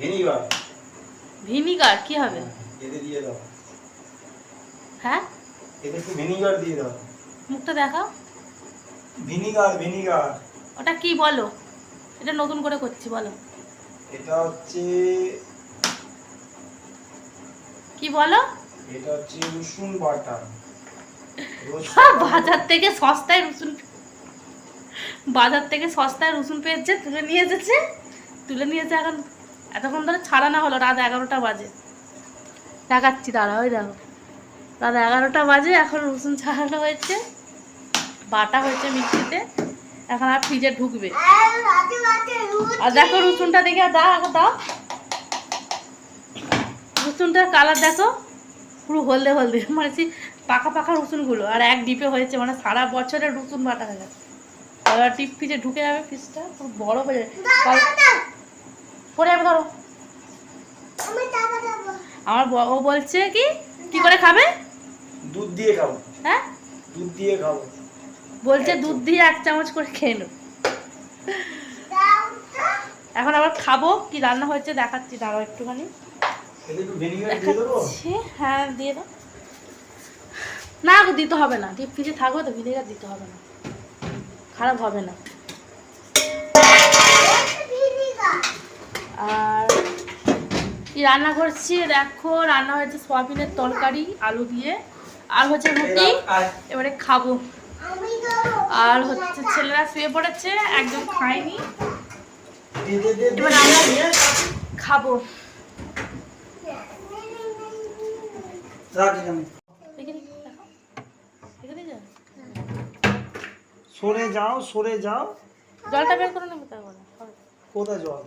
Vinegar. Vinegar কি হবে? এতে দিয়ে দাও। হ্যাঁ? এতে একটু ভিনিগার দিয়ে দাও? মুখটা দেখাও। Vinegar vinegar. ওটা কি বলো? এটা নতুন করে করছি বলো। এটা হচ্ছে কি বলো? এটা হচ্ছে রসুন বাটা। হ্যাঁ, বাজার থেকে সস্তায় রসুন বাজার থেকে সস্তায় রসুন পেয়েছে তুলে নিয়ে এসেছে। তুলে নিয়ে এসে এখন এতক্ষণ ধরে ছাড়ানো হলো, রাত এগারোটা বাজে। দেখাচ্ছি দাঁড়া ওই দেখো। রাত এগারোটা বাজে, এখন রসুন ছাড়ানো হয়েছে, বাটা হয়েছে মিক্সিতে, এখন আর ফ্রিজে ঢুকবে। আর দেখো রসুনটা দেখে দাও, এখন দাও। রসুনটার কালার দেখো, পুরো হলদে হলদে মানে পাকা পাকা রসুনগুলো, আর এক ডিপে হয়েছে মানে সারা বছরের রসুন বাটা হয়ে গেছে। এবার ডিপ ফ্রিজে ঢুকে যাবে ফ্রিজটা, পুরো বড় হয়ে যাবে। পরে যাবে ধরো। আমার ব- ও বলছে কি কি করে খাবে? দুধ দিয়ে খাব। হ্যাঁ? দুধ দিয়ে খাব। বলছে দুধ দিয়ে এক চামচ করে খেয়ে নেব এখন আবার খাব কি রান্না হয়েছে দেখাচ্ছি দাঁড়াও একটুখানি। হ্যাঁ দিয়ে দাও। না দিতে হবে না। ডিপ ফ্রিজে থাকবে তো ভিনেগার দিতে হবে না। খারাপ হবে না। রান্না করছি দেখো রান্না হয়েছে সোয়াবিনের তরকারি আলু দিয়ে। আর হচ্ছে রুটি এবারে খাব। আর হচ্ছে ছেলেরা শুয়ে পড়েছে একদম খায়নি। এবার আমরা খাব। সরে যাও সরে যাও। জলটা বের করে নেব তারপরে। কোথায় জল?